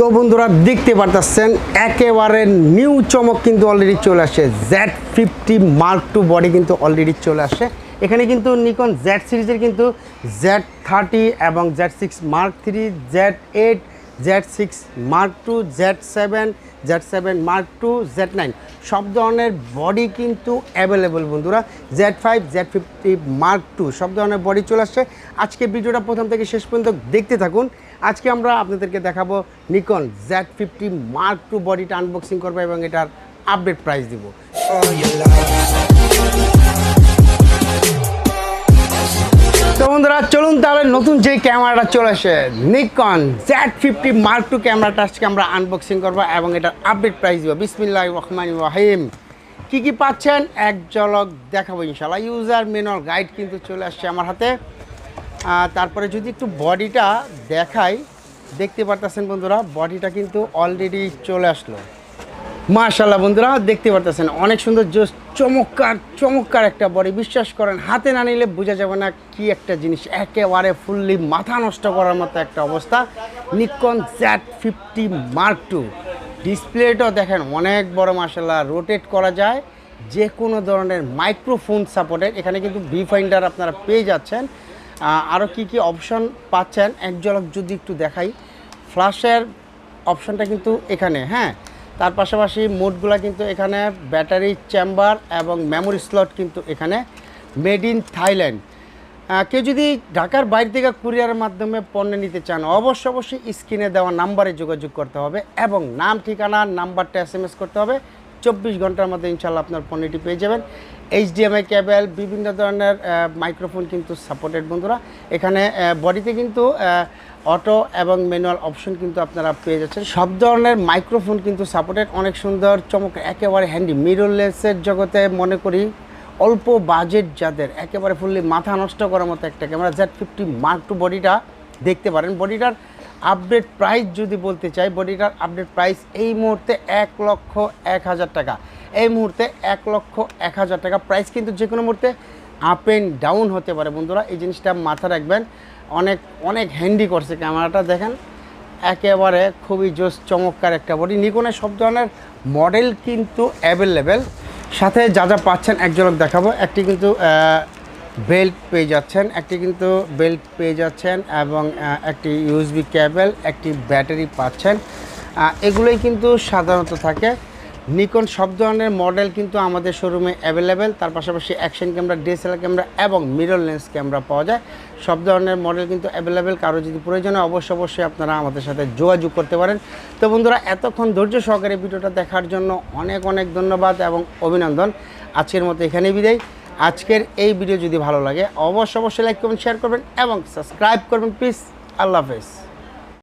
তো বন্ধুরা দেখতে পারতেছেন, একেবারে নিউ চমক কিন্তু অলরেডি চলে আসে। Z fifty mark two body কিন্তু অলরেডি চলে আসে। এখানে কিন্তু নিকন জেড সিরিজের কিন্তু জেড থার্টি এবং Z six mark three Z eight Z six mark two Z seven Z seven mark two Z nine সব ধরনের বডি কিন্তু অ্যাভেলেবল বন্ধুরা। Z five Z fifty mark two সব ধরনের বডি চলে আসছে আজকে ভিডিওটা প্রথম থেকে শেষ পর্যন্ত দেখতে থাকুন। আজকে আমরা আপনাদেরকে দেখাবো Nikon Z fifty mark two বডিটা আনবক্সিং করব এবং এটার আপডেট প্রাইস দিব। তো বন্ধুরা, চলুন তাহলে নতুন যে ক্যামেরাটা চলে আসে, Nikon Z fifty mark two ক্যামেরাটা আজকে আমরা আনবক্সিং করব এবং এটার আপডেট প্রাইস দিব। বিসমিল্লাহ রহমান রাহিম। কী কী পাচ্ছেন? এক ঝলক দেখাবো ইনশাল্লাহ ইউজার মেনুয়াল গাইড কিন্তু চলে আসছে আমার হাতে। তারপরে যদি একটু বডিটা দেখাই, দেখতে পারতেছেন বন্ধুরা, বডিটা কিন্তু অলরেডি চলে আসলো। মাশাল্লাহ বন্ধুরা, দেখতে পারতেছেন, অনেক সুন্দর জোস চমৎকার চমৎকার একটা বডি বিশ্বাস করেন, হাতে না নিলে বোঝা যাবে না কি একটা জিনিস। একেবারে ফুললি মাথা নষ্ট করার মতো একটা অবস্থা। Nikon Z fifty mark two ডিসপ্লেটাও দেখেন, অনেক বড় মাশাল্লাহ রোটেট করা যায়, যে কোনো ধরনের মাইক্রোফোন সাপোর্টেড এখানে কিন্তু ভি ফাইন্ডার আপনারা পেয়ে যাচ্ছেন। আরও কি কি অপশন পাচ্ছেন? এক ঝলক যদি একটু দেখাই। ফ্ল্যাশের অপশনটা কিন্তু এখানে হ্যাঁ? তার পাশাপাশি মোডগুলো কিন্তু এখানে ব্যাটারি চেম্বার এবং মেমোরি স্লট কিন্তু এখানে মেড ইন থাইল্যান্ড কেউ যদি ঢাকার বাইরে থেকে কুরিয়ারের মাধ্যমে পণ্য নিতে চান, অবশ্যই অবশ্যই স্ক্রিনে দেওয়া নাম্বারে যোগাযোগ করতে হবে এবং নাম, ঠিকানা নাম্বারটা এস করতে হবে। চব্বিশ ঘণ্টার মধ্যে ইনশাল্লাহ আপনার পণ্যটি পেয়ে যাবেন। এইচডিএমআই কেবল বিভিন্ন ধরনের মাইক্রোফোন কিন্তু সাপোর্টেড বন্ধুরা। এখানে বডিতে কিন্তু অটো এবং ম্যানুয়াল অপশন কিন্তু আপনারা পেয়ে যাচ্ছেন। সব ধরনের মাইক্রোফোন কিন্তু সাপোর্টেড অনেক সুন্দর চমক একেবারে হ্যান্ডি মিররলেসের জগতে মনে করি, অল্প বাজেট যাদের, একেবারে ফুললি মাথা নষ্ট করার মতো একটা camera Z fifty mark two বডিটা দেখতে পারেন। বডিটার আপডেট প্রাইস যদি বলতে চাই, বডিটার আপডেট প্রাইস এই মুহূর্তে এক লক্ষ এক হাজার টাকা। এই মুহূর্তে এক লক্ষ এক হাজার টাকা। প্রাইস কিন্তু যে কোনো মুহূর্তে আপ অ্যান্ড ডাউন হতে পারে। বন্ধুরা, এই জিনিসটা মাথা রাখবেন। অনেক অনেক হ্যান্ডি করছে ক্যামেরাটা। দেখেন, একেবারে খুবই জোস, চমৎকার একটা বডি নিকনের সব ধরনের মডেল কিন্তু অ্যাভেলেবেল সাথে যা যা পাচ্ছেন এক ঝলক দেখাবো। একটি কিন্তু বেল্ট পেয়ে যাচ্ছেন, একটি কিন্তু বেল্ট পেয়ে যাচ্ছেন এবং একটি ইউএসবি ক্যাবেল, একটি ব্যাটারি পাচ্ছেন। এগুলোই কিন্তু সাধারণত থাকে। নিকন সব ধরনের মডেল কিন্তু আমাদের শোরুমে অ্যাভেলেবেল। তার পাশাপাশি অ্যাকশন ক্যামেরা, ডিএসএলআর ক্যামেরা এবং মিরর লেন্স ক্যামেরা পাওয়া যায়। সব ধরনের মডেল কিন্তু অ্যাভেলেবেল। কারও যদি প্রয়োজন হয়, অবশ্যই অবশ্যই আপনারা আমাদের সাথে যোগাযোগ করতে পারেন। তো বন্ধুরা, এতক্ষণ ধৈর্য সহকারে ভিডিওটা দেখার জন্য অনেক অনেক ধন্যবাদ এবং অভিনন্দন। আজকের মতো এখানেই বিদায়। আজকের এই ভিডিও যদি ভালো লাগে, অবশ্যই অবশ্যই লাইক করবেন শেয়ার করবেন এবং সাবস্ক্রাইব করবেন। প্লিজ আল্লাহ হাফেজ।